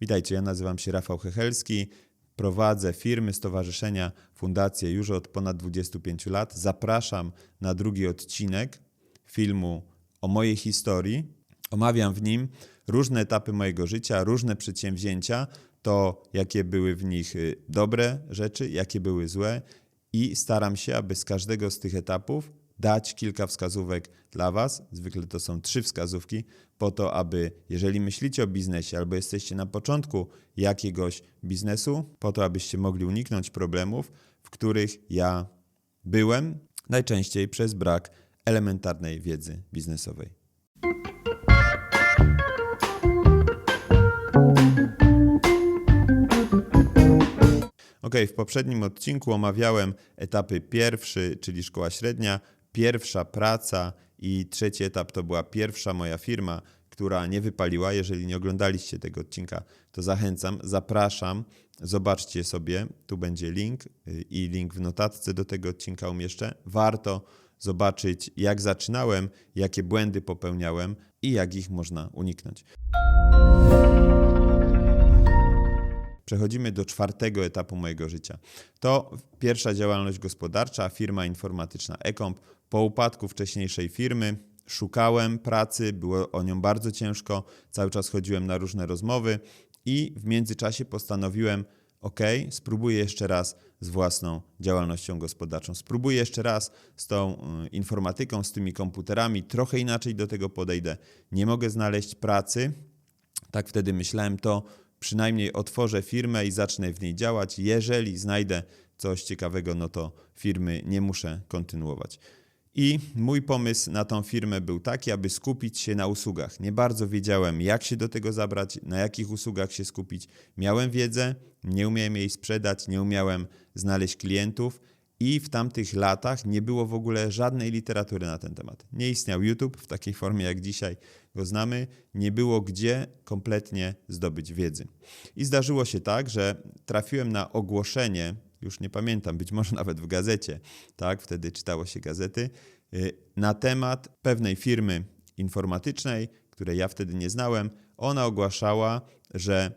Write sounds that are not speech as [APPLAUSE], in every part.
Witajcie, ja nazywam się Rafał Hechelski. Prowadzę firmy, stowarzyszenia, fundacje już od ponad 25 lat. Zapraszam na drugi odcinek filmu o mojej historii. Omawiam w nim różne etapy mojego życia, różne przedsięwzięcia, to jakie były w nich y, dobre rzeczy, jakie były złe i staram się, aby z każdego z tych etapów dać kilka wskazówek dla Was. Zwykle to są trzy wskazówki, po to, aby jeżeli myślicie o biznesie albo jesteście na początku jakiegoś biznesu, po to, abyście mogli uniknąć problemów, w których ja byłem, najczęściej przez brak elementarnej wiedzy biznesowej. Ok, w poprzednim odcinku omawiałem etapy pierwszy, czyli szkoła średnia, pierwsza praca i trzeci etap to była pierwsza moja firma, która nie wypaliła. Jeżeli nie oglądaliście tego odcinka, to zachęcam, zapraszam. Zobaczcie sobie, tu będzie link y, i link w notatce do tego odcinka umieszczę. Warto zobaczyć, jak zaczynałem, jakie błędy popełniałem i jak ich można uniknąć. Przechodzimy do czwartego etapu mojego życia. To pierwsza działalność gospodarcza, firma informatyczna Ecomp. Po upadku wcześniejszej firmy szukałem pracy, było o nią bardzo ciężko, cały czas chodziłem na różne rozmowy i w międzyczasie postanowiłem, ok, spróbuję jeszcze raz z własną działalnością gospodarczą. Spróbuję jeszcze raz z tą y, informatyką, z tymi komputerami, trochę inaczej do tego podejdę. Nie mogę znaleźć pracy, tak wtedy myślałem, to przynajmniej otworzę firmę i zacznę w niej działać. Jeżeli znajdę coś ciekawego, no to firmy nie muszę kontynuować. I mój pomysł na tą firmę był taki, aby skupić się na usługach. Nie bardzo wiedziałem, jak się do tego zabrać, na jakich usługach się skupić. Miałem wiedzę, nie umiałem jej sprzedać, nie umiałem znaleźć klientów. I w tamtych latach nie było w ogóle żadnej literatury na ten temat. Nie istniał YouTube w takiej formie, jak dzisiaj go znamy, nie było gdzie kompletnie zdobyć wiedzy. I zdarzyło się tak, że trafiłem na ogłoszenie, już nie pamiętam, być może nawet w gazecie, tak, wtedy czytało się gazety, y, na temat pewnej firmy informatycznej, której ja wtedy nie znałem. Ona ogłaszała, że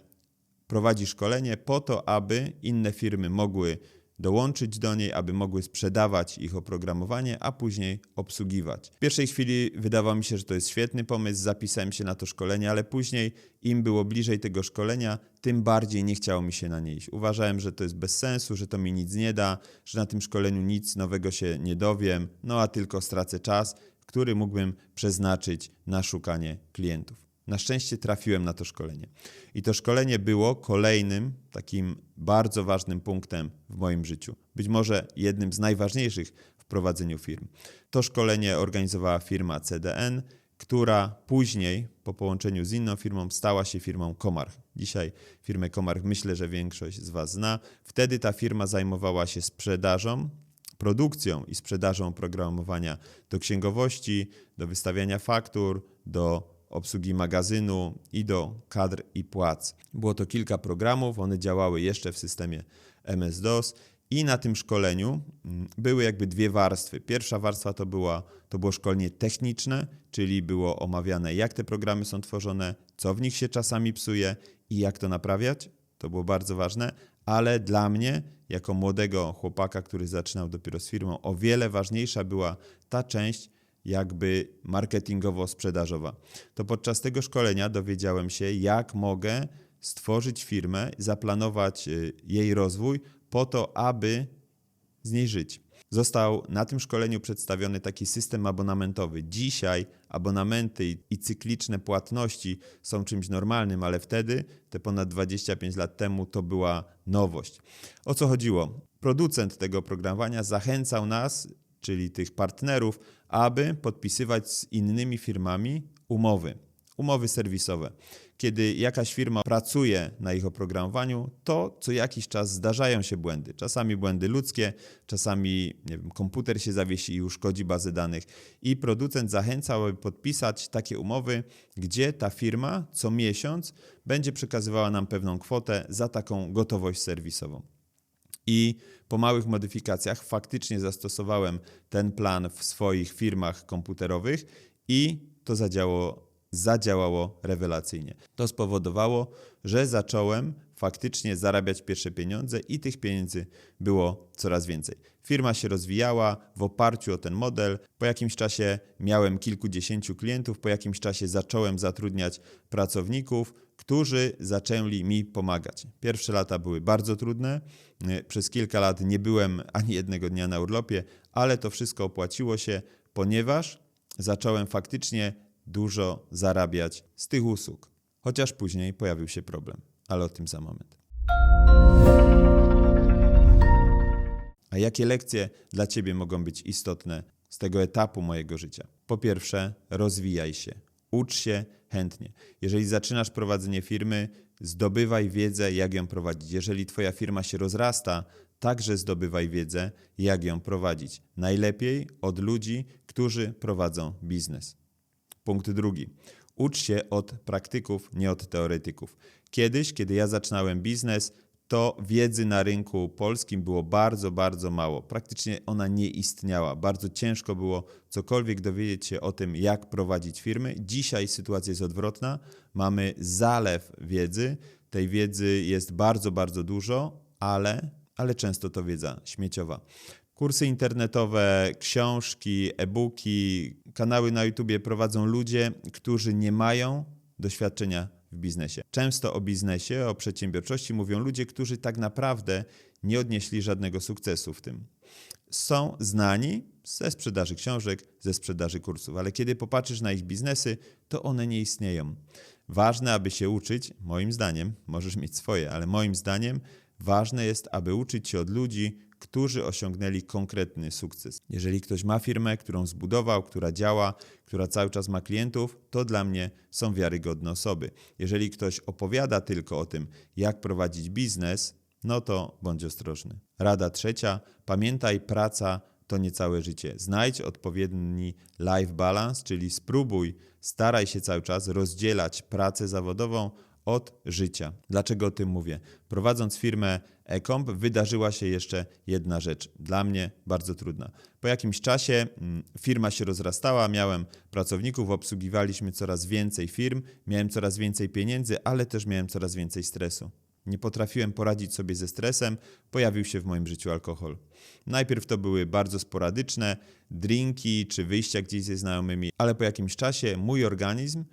prowadzi szkolenie po to, aby inne firmy mogły dołączyć do niej, aby mogły sprzedawać ich oprogramowanie, a później obsługiwać. W pierwszej chwili wydawało mi się, że to jest świetny pomysł, zapisałem się na to szkolenie, ale później im było bliżej tego szkolenia, tym bardziej nie chciało mi się na nie iść. Uważałem, że to jest bez sensu, że to mi nic nie da, że na tym szkoleniu nic nowego się nie dowiem, no a tylko stracę czas, który mógłbym przeznaczyć na szukanie klientów. Na szczęście trafiłem na to szkolenie. I to szkolenie było kolejnym takim bardzo ważnym punktem w moim życiu. Być może jednym z najważniejszych w prowadzeniu firm. To szkolenie organizowała firma CDN, która później po połączeniu z inną firmą stała się firmą Komarch. Dzisiaj firmę Komarch myślę, że większość z Was zna. Wtedy ta firma zajmowała się sprzedażą, produkcją i sprzedażą oprogramowania do księgowości, do wystawiania faktur, do obsługi magazynu i do kadr i płac. Było to kilka programów, one działały jeszcze w systemie MS-DOS i na tym szkoleniu mm, były jakby dwie warstwy. Pierwsza warstwa to, była, to było szkolenie techniczne, czyli było omawiane jak te programy są tworzone, co w nich się czasami psuje i jak to naprawiać. To było bardzo ważne, ale dla mnie, jako młodego chłopaka, który zaczynał dopiero z firmą, o wiele ważniejsza była ta część, jakby marketingowo-sprzedażowa. To podczas tego szkolenia dowiedziałem się, jak mogę stworzyć firmę, zaplanować y, jej rozwój po to, aby z niej żyć. Został na tym szkoleniu przedstawiony taki system abonamentowy. Dzisiaj abonamenty i cykliczne płatności są czymś normalnym, ale wtedy, te ponad 25 lat temu, to była nowość. O co chodziło? Producent tego oprogramowania zachęcał nas, czyli tych partnerów, aby podpisywać z innymi firmami umowy, umowy serwisowe. Kiedy jakaś firma pracuje na ich oprogramowaniu, to co jakiś czas zdarzają się błędy. Czasami błędy ludzkie, czasami nie wiem, komputer się zawiesi i uszkodzi bazę danych. I producent zachęcał, aby podpisać takie umowy, gdzie ta firma co miesiąc będzie przekazywała nam pewną kwotę za taką gotowość serwisową. I po małych modyfikacjach faktycznie zastosowałem ten plan w swoich firmach komputerowych i to zadziało zadziałało rewelacyjnie. To spowodowało, że zacząłem faktycznie zarabiać pierwsze pieniądze i tych pieniędzy było coraz więcej. Firma się rozwijała w oparciu o ten model. Po jakimś czasie miałem kilkudziesięciu klientów, po jakimś czasie zacząłem zatrudniać pracowników, którzy zaczęli mi pomagać. Pierwsze lata były bardzo trudne. Przez kilka lat nie byłem [LAUGHS] ani jednego dnia na urlopie, ale to wszystko opłaciło się, ponieważ zacząłem faktycznie dużo zarabiać z tych usług. Chociaż później pojawił się problem, ale o tym za moment. A jakie lekcje dla Ciebie mogą być istotne z tego etapu mojego życia? Po pierwsze, rozwijaj się, ucz się chętnie. Jeżeli zaczynasz prowadzenie firmy, zdobywaj wiedzę, jak ją prowadzić. Jeżeli Twoja firma się rozrasta, także zdobywaj wiedzę, jak ją prowadzić. Najlepiej od ludzi, którzy prowadzą biznes. Punkt drugi. Ucz się od praktyków, nie od teoretyków. Kiedyś, kiedy ja zaczynałem biznes, to wiedzy na rynku polskim było bardzo, bardzo mało. Praktycznie ona nie istniała. Bardzo ciężko było cokolwiek dowiedzieć się o tym, jak prowadzić firmy. Dzisiaj sytuacja jest odwrotna. Mamy zalew wiedzy. Tej wiedzy jest bardzo, bardzo dużo, ale, ale często to wiedza śmieciowa. Kursy internetowe, książki, e-booki, kanały na YouTubie prowadzą ludzie, którzy nie mają doświadczenia w biznesie. Często o biznesie, o przedsiębiorczości mówią ludzie, którzy tak naprawdę nie odnieśli żadnego sukcesu w tym. Są znani ze sprzedaży książek, ze sprzedaży kursów, ale kiedy popatrzysz na ich biznesy, to one nie istnieją. Ważne, aby się uczyć, moim zdaniem, możesz mieć swoje, ale moim zdaniem ważne jest, aby uczyć się od ludzi, którzy osiągnęli konkretny sukces. Jeżeli ktoś ma firmę, którą zbudował, która działa, która cały czas ma klientów, to dla mnie są wiarygodne osoby. Jeżeli ktoś opowiada tylko o tym, jak prowadzić biznes, no to bądź ostrożny. Rada trzecia: pamiętaj, praca to nie całe życie. Znajdź odpowiedni life balance, czyli spróbuj, staraj się cały czas rozdzielać pracę zawodową od życia. Dlaczego o tym mówię? Prowadząc firmę Ecomp wydarzyła się jeszcze jedna rzecz, dla mnie bardzo trudna. Po jakimś czasie mm, firma się rozrastała, miałem pracowników, obsługiwaliśmy coraz więcej firm, miałem coraz więcej pieniędzy, ale też miałem coraz więcej stresu. Nie potrafiłem poradzić sobie ze stresem, pojawił się w moim życiu alkohol. Najpierw to były bardzo sporadyczne drinki czy wyjścia gdzieś ze znajomymi, ale po jakimś czasie mój organizm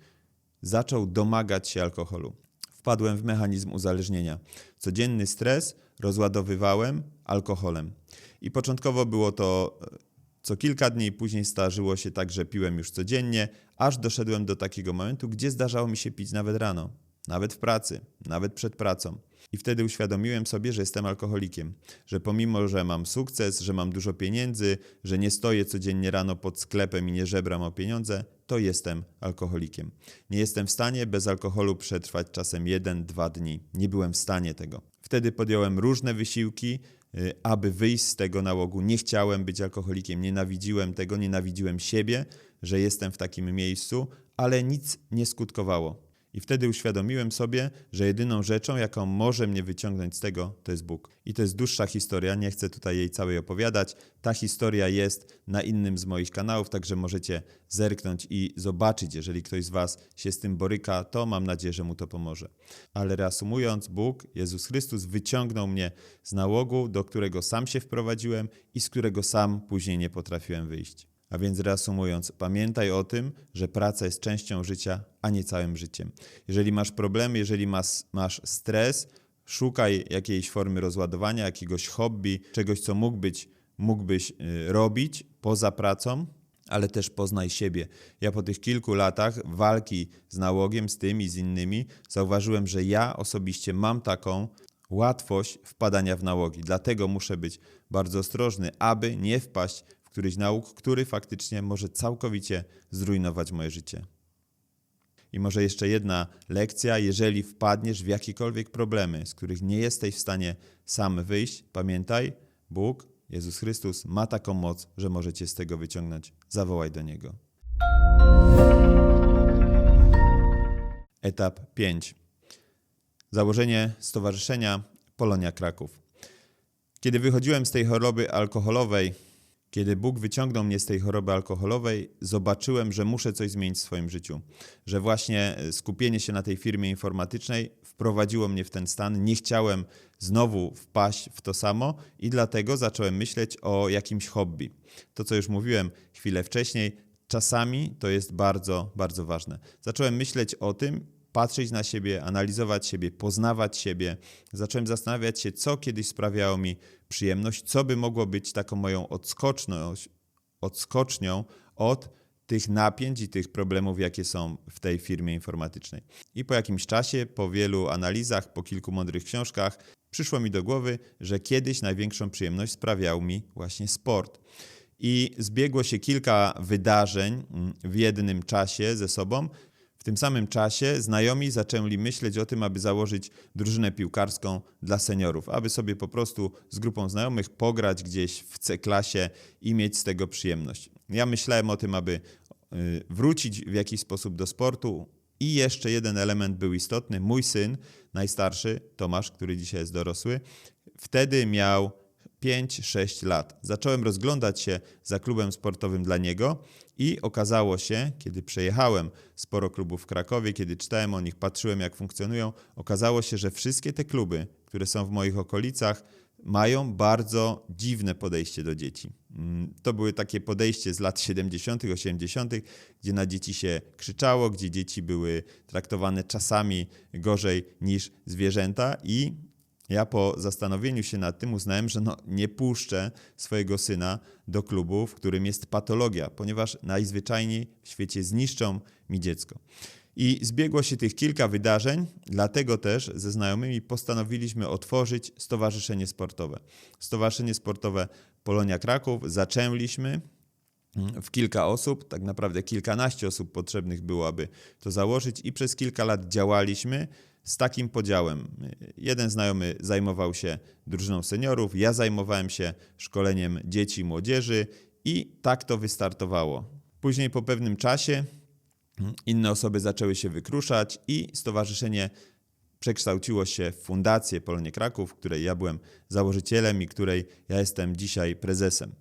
zaczął domagać się alkoholu. Wpadłem w mechanizm uzależnienia. Codzienny stres rozładowywałem alkoholem. I początkowo było to e, co kilka dni, później starzyło się tak, że piłem już codziennie, aż doszedłem do takiego momentu, gdzie zdarzało mi się pić nawet rano, nawet w pracy, nawet przed pracą. I wtedy uświadomiłem sobie, że jestem alkoholikiem, że pomimo, że mam sukces, że mam dużo pieniędzy, że nie stoję codziennie rano pod sklepem i nie żebram o pieniądze, to jestem alkoholikiem. Nie jestem w stanie bez alkoholu przetrwać czasem jeden, dwa dni. Nie byłem w stanie tego. Wtedy podjąłem różne wysiłki, y, aby wyjść z tego nałogu. Nie chciałem być alkoholikiem, nienawidziłem tego, nienawidziłem siebie, że jestem w takim miejscu, ale nic nie skutkowało. I wtedy uświadomiłem sobie, że jedyną rzeczą, jaką może mnie wyciągnąć z tego, to jest Bóg. I to jest dłuższa historia, nie chcę tutaj jej całej opowiadać. Ta historia jest na innym z moich kanałów, także możecie zerknąć i zobaczyć. Jeżeli ktoś z Was się z tym boryka, to mam nadzieję, że mu to pomoże. Ale reasumując, Bóg, Jezus Chrystus, wyciągnął mnie z nałogu, do którego sam się wprowadziłem i z którego sam później nie potrafiłem wyjść. A więc reasumując, pamiętaj o tym, że praca jest częścią życia, a nie całym życiem. Jeżeli masz problemy, jeżeli masz, masz stres, szukaj jakiejś formy rozładowania, jakiegoś hobby, czegoś, co mógłbyś, mógłbyś y, robić poza pracą, ale też poznaj siebie. Ja po tych kilku latach walki z nałogiem, z tym i z innymi, zauważyłem, że ja osobiście mam taką łatwość wpadania w nałogi. Dlatego muszę być bardzo ostrożny, aby nie wpaść któryś nauk, który faktycznie może całkowicie zrujnować moje życie. I może jeszcze jedna lekcja, jeżeli wpadniesz w jakiekolwiek problemy, z których nie jesteś w stanie sam wyjść, pamiętaj, Bóg, Jezus Chrystus ma taką moc, że możecie z tego wyciągnąć. Zawołaj do Niego. Etap 5. Założenie Stowarzyszenia Polonia Kraków. Kiedy wychodziłem z tej choroby alkoholowej, Kiedy Bóg wyciągnął mnie z tej choroby alkoholowej, zobaczyłem, że muszę coś zmienić w swoim życiu. Że właśnie e, skupienie się na tej firmie informatycznej wprowadziło mnie w ten stan. Nie chciałem znowu wpaść w to samo i dlatego zacząłem myśleć o jakimś hobby. To, co już mówiłem chwilę wcześniej, czasami to jest bardzo, bardzo ważne. Zacząłem myśleć o tym, patrzeć na siebie, analizować siebie, poznawać siebie. Zacząłem zastanawiać się, co kiedyś sprawiało mi przyjemność, co by mogło być taką moją odskocznią od tych napięć i tych problemów, jakie są w tej firmie informatycznej. I po jakimś czasie, po wielu analizach, po kilku mądrych książkach, przyszło mi do głowy, że kiedyś największą przyjemność sprawiał mi właśnie sport. I zbiegło się kilka wydarzeń mm, w jednym czasie ze sobą, w tym samym czasie znajomi zaczęli myśleć o tym, aby założyć drużynę piłkarską dla seniorów, aby sobie po prostu z grupą znajomych pograć gdzieś w C-klasie i mieć z tego przyjemność. Ja myślałem o tym, aby y, wrócić w jakiś sposób do sportu. I jeszcze jeden element był istotny. Mój syn, najstarszy, Tomasz, który dzisiaj jest dorosły, wtedy miał 5-6 lat. Zacząłem rozglądać się za klubem sportowym dla niego i okazało się, kiedy przejechałem sporo klubów w Krakowie, kiedy czytałem o nich, patrzyłem jak funkcjonują, okazało się, że wszystkie te kluby, które są w moich okolicach, mają bardzo dziwne podejście do dzieci. Mm, to były takie podejście z lat 70., 80., gdzie na dzieci się krzyczało, gdzie dzieci były traktowane czasami gorzej niż zwierzęta i ja po zastanowieniu się nad tym uznałem, że no, nie puszczę swojego syna do klubu, w którym jest patologia, ponieważ najzwyczajniej w świecie zniszczą mi dziecko. I zbiegło się tych kilka wydarzeń, dlatego też ze znajomymi postanowiliśmy otworzyć Stowarzyszenie Sportowe. Stowarzyszenie Sportowe Polonia Kraków zaczęliśmy w kilka osób, tak naprawdę kilkanaście osób potrzebnych było, aby to założyć, i przez kilka lat działaliśmy z takim podziałem. Jeden znajomy zajmował się drużyną seniorów, ja zajmowałem się szkoleniem dzieci i młodzieży i tak to wystartowało. Później po pewnym czasie inne osoby zaczęły się wykruszać i stowarzyszenie przekształciło się w Fundację Polonie Kraków, której ja byłem założycielem i której ja jestem dzisiaj prezesem.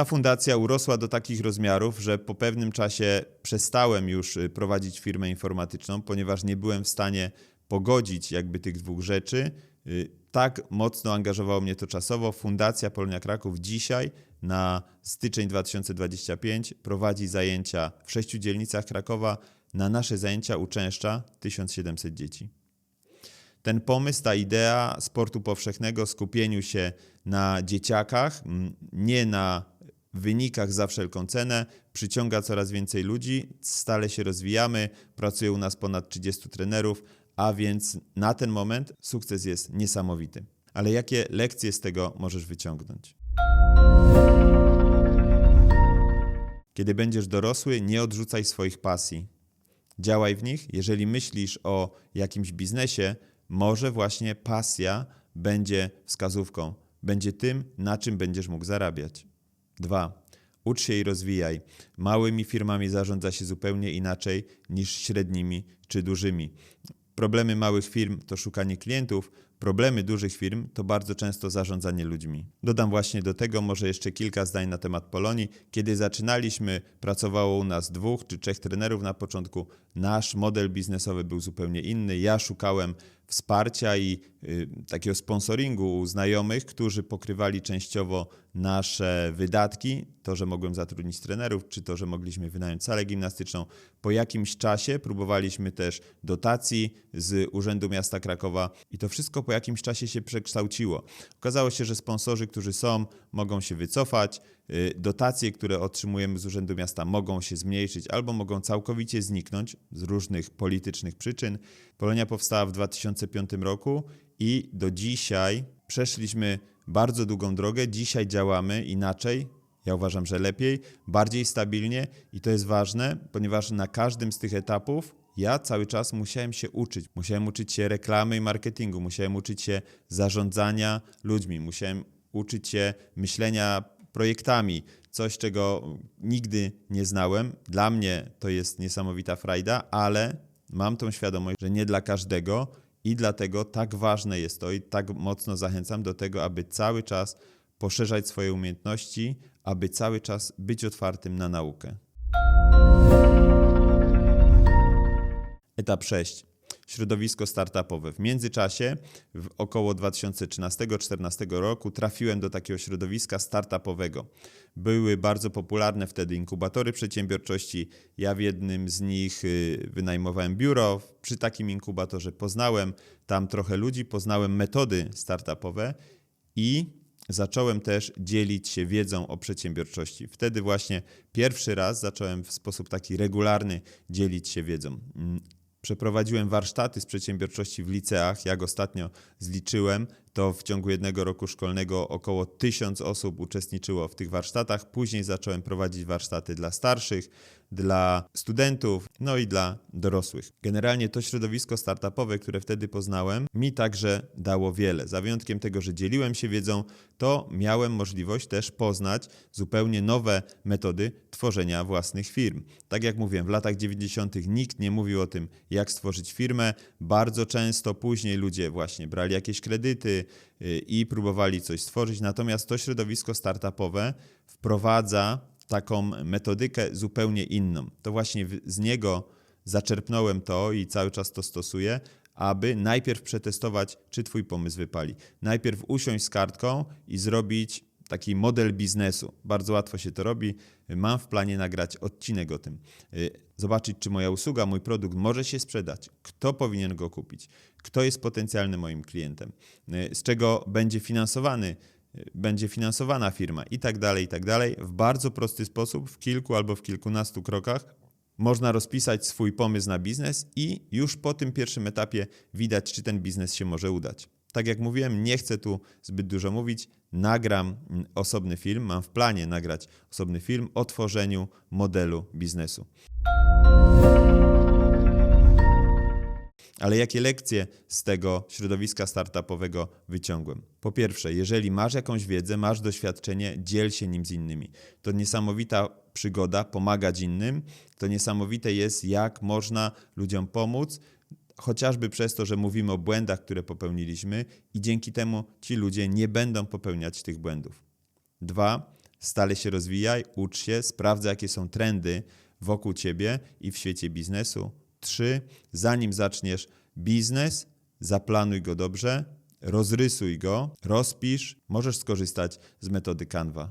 Ta fundacja urosła do takich rozmiarów, że po pewnym czasie przestałem już y, prowadzić firmę informatyczną, ponieważ nie byłem w stanie pogodzić jakby tych dwóch rzeczy. Y, tak mocno angażowało mnie to czasowo. Fundacja Polonia Kraków dzisiaj na styczeń 2025 prowadzi zajęcia w sześciu dzielnicach Krakowa. Na nasze zajęcia uczęszcza 1700 dzieci. Ten pomysł, ta idea sportu powszechnego, skupieniu się na dzieciakach, nie na wynikach za wszelką cenę, przyciąga coraz więcej ludzi, stale się rozwijamy, pracuje u nas ponad 30 trenerów, a więc na ten moment sukces jest niesamowity. Ale jakie lekcje z tego możesz wyciągnąć? Kiedy będziesz dorosły, nie odrzucaj swoich pasji. Działaj w nich. Jeżeli myślisz o jakimś biznesie, może właśnie pasja będzie wskazówką, będzie tym, na czym będziesz mógł zarabiać. Dwa. Ucz się i rozwijaj. Małymi firmami zarządza się zupełnie inaczej niż średnimi czy dużymi. Problemy małych firm to szukanie klientów, problemy dużych firm to bardzo często zarządzanie ludźmi. Dodam właśnie do tego może jeszcze kilka zdań na temat Polonii. Kiedy zaczynaliśmy, pracowało u nas dwóch czy trzech trenerów na początku. Nasz model biznesowy był zupełnie inny. Ja szukałem wsparcia i y, takiego sponsoringu u znajomych, którzy pokrywali częściowo nasze wydatki, to, że mogłem zatrudnić trenerów, czy to, że mogliśmy wynająć salę gimnastyczną. Po jakimś czasie próbowaliśmy też dotacji z Urzędu Miasta Krakowa i to wszystko po jakimś czasie się przekształciło. Okazało się, że sponsorzy, którzy są, mogą się wycofać, dotacje, które otrzymujemy z Urzędu Miasta mogą się zmniejszyć albo mogą całkowicie zniknąć z różnych politycznych przyczyn. Polonia powstała w 2005 roku i do dzisiaj przeszliśmy bardzo długą drogę. Dzisiaj działamy inaczej. Ja uważam, że lepiej, bardziej stabilnie i to jest ważne, ponieważ na każdym z tych etapów ja cały czas musiałem się uczyć. Musiałem uczyć się reklamy i marketingu, musiałem uczyć się zarządzania ludźmi, musiałem uczyć się myślenia projektami, coś czego nigdy nie znałem. Dla mnie to jest niesamowita frajda, ale mam tą świadomość, że nie dla każdego i dlatego tak ważne jest to i tak mocno zachęcam do tego, aby cały czas poszerzać swoje umiejętności, aby cały czas być otwartym na naukę. Etap 6. Środowisko startupowe. W międzyczasie, w około 2013-2014 roku, trafiłem do takiego środowiska startupowego. Były bardzo popularne wtedy inkubatory przedsiębiorczości. Ja w jednym z nich y, wynajmowałem biuro. Przy takim inkubatorze poznałem tam trochę ludzi, poznałem metody startupowe i zacząłem też dzielić się wiedzą o przedsiębiorczości. Wtedy właśnie pierwszy raz zacząłem w sposób taki regularny dzielić się wiedzą. Przeprowadziłem warsztaty z przedsiębiorczości w liceach. Jak ostatnio zliczyłem, to w ciągu jednego roku szkolnego około tysiąc osób uczestniczyło w tych warsztatach. Później zacząłem prowadzić warsztaty dla starszych, dla studentów, no i dla dorosłych. Generalnie to środowisko startupowe, które wtedy poznałem, mi także dało wiele. Za wyjątkiem tego, że dzieliłem się wiedzą, to miałem możliwość też poznać zupełnie nowe metody tworzenia własnych firm. Tak jak mówiłem, w latach 90. nikt nie mówił o tym, jak stworzyć firmę. Bardzo często później ludzie właśnie brali jakieś kredyty i próbowali coś stworzyć. Natomiast to środowisko startupowe wprowadza taką metodykę zupełnie inną. To właśnie z niego zaczerpnąłem to i cały czas to stosuję, aby najpierw przetestować, czy Twój pomysł wypali. Najpierw usiąść z kartką i zrobić taki model biznesu. Bardzo łatwo się to robi. Mam w planie nagrać odcinek o tym. Y, Zobaczyć, czy moja usługa, mój produkt może się sprzedać, kto powinien go kupić, kto jest potencjalnym moim klientem, y, z czego będzie finansowany będzie finansowana firma i tak dalej, i tak dalej. W bardzo prosty sposób, w kilku albo w kilkunastu krokach można rozpisać swój pomysł na biznes i już po tym pierwszym etapie widać, czy ten biznes się może udać. Tak jak mówiłem, nie chcę tu zbyt dużo mówić. Nagram mm, osobny film, mam w planie nagrać osobny film o tworzeniu modelu biznesu. Ale jakie lekcje z tego środowiska startupowego wyciągłem? Po pierwsze, jeżeli masz jakąś wiedzę, masz doświadczenie, dziel się nim z innymi. To niesamowita przygoda pomagać innym. To niesamowite jest, jak można ludziom pomóc, chociażby przez to, że mówimy o błędach, które popełniliśmy, i dzięki temu ci ludzie nie będą popełniać tych błędów. Dwa, stale się rozwijaj, ucz się, sprawdzaj, jakie są trendy wokół ciebie i w świecie biznesu. Trzy, zanim zaczniesz biznes, zaplanuj go dobrze, rozrysuj go, rozpisz, możesz skorzystać z metody Canva.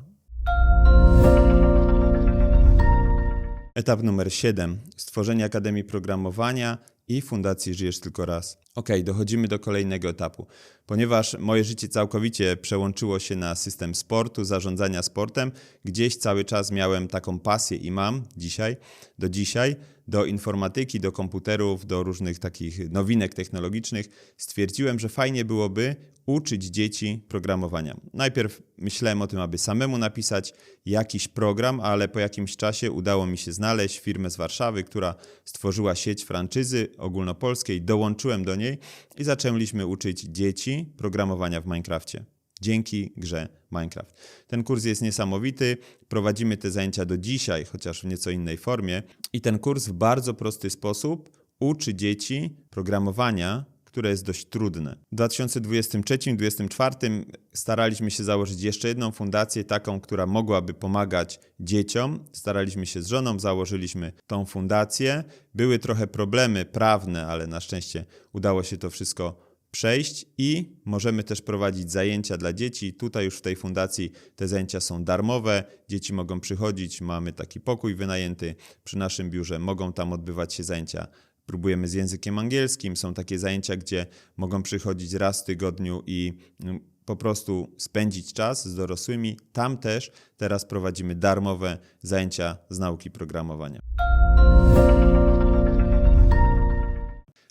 Etap numer 7. Stworzenie Akademii Programowania i Fundacji Żyjesz Tylko Raz. Ok, dochodzimy do kolejnego etapu. Ponieważ moje życie całkowicie przełączyło się na system sportu, zarządzania sportem, gdzieś cały czas miałem taką pasję i mam dzisiaj, do dzisiaj, do informatyki, do komputerów, do różnych takich nowinek technologicznych, stwierdziłem, że fajnie byłoby uczyć dzieci programowania. Najpierw myślałem o tym, aby samemu napisać jakiś program, ale po jakimś czasie udało mi się znaleźć firmę z Warszawy, która stworzyła sieć franczyzy ogólnopolskiej. Dołączyłem do niej i zaczęliśmy uczyć dzieci programowania w Minecrafcie. Dzięki grze Minecraft. Ten kurs jest niesamowity. Prowadzimy te zajęcia do dzisiaj, chociaż w nieco innej formie. I ten kurs w bardzo prosty sposób uczy dzieci programowania które jest dość trudne. W 2023-2024 staraliśmy się założyć jeszcze jedną fundację, taką, która mogłaby pomagać dzieciom. Staraliśmy się z żoną, założyliśmy tą fundację. Były trochę problemy prawne, ale na szczęście udało się to wszystko przejść i możemy też prowadzić zajęcia dla dzieci. Tutaj już w tej fundacji te zajęcia są darmowe. Dzieci mogą przychodzić, mamy taki pokój wynajęty przy naszym biurze, mogą tam odbywać się zajęcia próbujemy z językiem angielskim. Są takie zajęcia, gdzie mogą przychodzić raz w tygodniu i mm, po prostu spędzić czas z dorosłymi. Tam też teraz prowadzimy darmowe zajęcia z nauki programowania.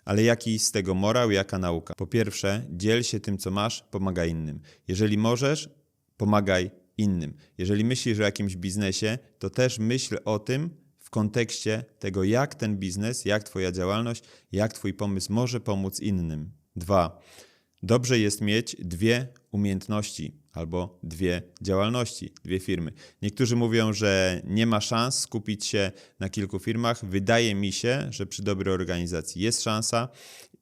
Ale jaki z tego morał, jaka nauka? Po pierwsze, dziel się tym, co masz, pomagaj innym. Jeżeli możesz, pomagaj innym. Jeżeli myślisz o jakimś biznesie, to też myśl o tym, w kontekście tego, jak ten biznes, jak Twoja działalność, jak Twój pomysł może pomóc innym. Dwa, dobrze jest mieć dwie umiejętności albo dwie działalności, dwie firmy. Niektórzy mówią, że nie ma szans skupić się na kilku firmach. Wydaje mi się, że przy dobrej organizacji jest szansa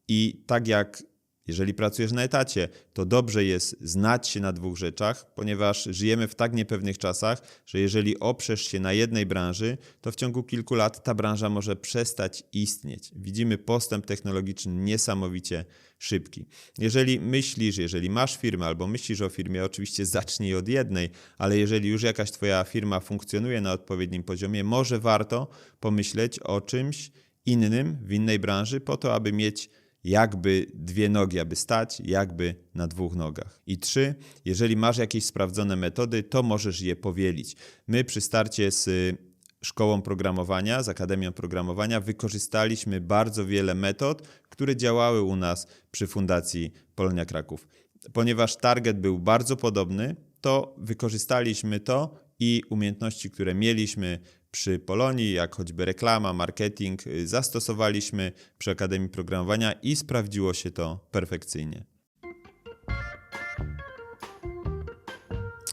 i tak jak Jeżeli pracujesz na etacie, to dobrze jest znać się na dwóch rzeczach, ponieważ żyjemy w tak niepewnych czasach, że jeżeli oprzesz się na jednej branży, to w ciągu kilku lat ta branża może przestać istnieć. Widzimy postęp technologiczny niesamowicie szybki. Jeżeli myślisz, jeżeli masz firmę albo myślisz o firmie, oczywiście zacznij od jednej, ale jeżeli już jakaś Twoja firma funkcjonuje na odpowiednim poziomie, może warto pomyśleć o czymś innym w innej branży, po to, aby mieć jakby dwie nogi, aby stać jakby na dwóch nogach. I trzy, jeżeli masz jakieś sprawdzone metody, to możesz je powielić. My przy starcie z szkołą programowania, z Akademią Programowania wykorzystaliśmy bardzo wiele metod, które działały u nas przy Fundacji Polonia Kraków. Ponieważ target był bardzo podobny, to wykorzystaliśmy to i umiejętności, które mieliśmy przy Polonii, jak choćby reklama, marketing, y, zastosowaliśmy przy Akademii Programowania i sprawdziło się to perfekcyjnie.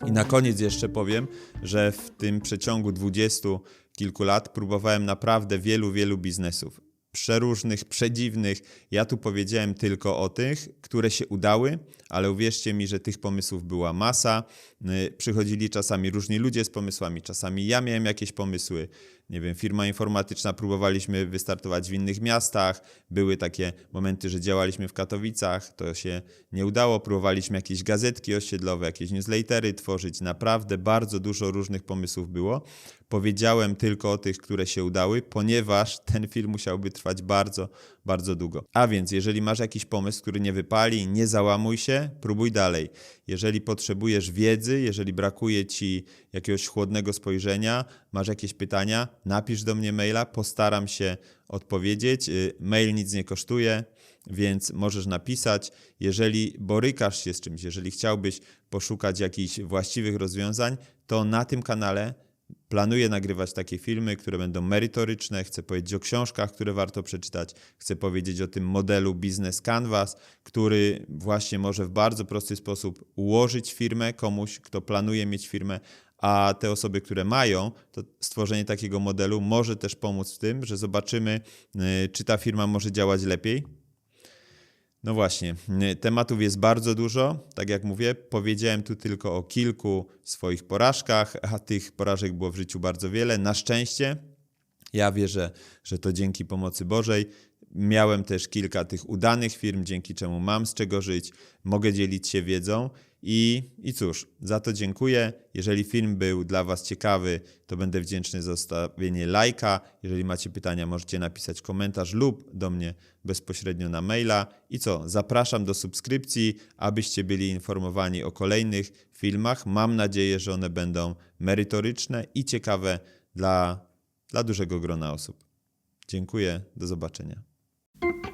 I na koniec jeszcze powiem, że w tym przeciągu dwudziestu kilku lat próbowałem naprawdę wielu, wielu biznesów. Przeróżnych, przedziwnych. Ja tu powiedziałem tylko o tych, które się udały, ale uwierzcie mi, że tych pomysłów była masa. Y, Przychodzili czasami różni ludzie z pomysłami, czasami ja miałem jakieś pomysły. Nie wiem, firma informatyczna, próbowaliśmy wystartować w innych miastach. Były takie momenty, że działaliśmy w Katowicach, to się nie udało. Próbowaliśmy jakieś gazetki osiedlowe, jakieś newslettery tworzyć. Naprawdę bardzo dużo różnych pomysłów było. Powiedziałem tylko o tych, które się udały, ponieważ ten film musiałby trwać bardzo, bardzo długo. A więc, jeżeli masz jakiś pomysł, który nie wypali, nie załamuj się, próbuj dalej. Jeżeli potrzebujesz wiedzy, jeżeli brakuje ci jakiegoś chłodnego spojrzenia, masz jakieś pytania, napisz do mnie maila, postaram się odpowiedzieć. Y, Mail nic nie kosztuje, więc możesz napisać. Jeżeli borykasz się z czymś, jeżeli chciałbyś poszukać jakichś właściwych rozwiązań, to na tym kanale Planuję nagrywać takie filmy, które będą merytoryczne. Chcę powiedzieć o książkach, które warto przeczytać. Chcę powiedzieć o tym modelu Business Canvas, który właśnie może w bardzo prosty sposób ułożyć firmę komuś, kto planuje mieć firmę, a te osoby, które mają, to stworzenie takiego modelu może też pomóc w tym, że zobaczymy, y, czy ta firma może działać lepiej, no właśnie, y, tematów jest bardzo dużo. Tak jak mówię, powiedziałem tu tylko o kilku swoich porażkach, a tych porażek było w życiu bardzo wiele. Na szczęście, ja wierzę, że to dzięki pomocy Bożej. Miałem też kilka tych udanych firm, dzięki czemu mam z czego żyć, mogę dzielić się wiedzą i, i cóż, za to dziękuję. Jeżeli film był dla Was ciekawy, to będę wdzięczny za zostawienie lajka. Jeżeli macie pytania, możecie napisać komentarz lub do mnie bezpośrednio na maila. I co, zapraszam do subskrypcji, abyście byli informowani o kolejnych filmach. Mam nadzieję, że one będą merytoryczne i ciekawe dla, dla dużego grona osób. Dziękuję, do zobaczenia. thank you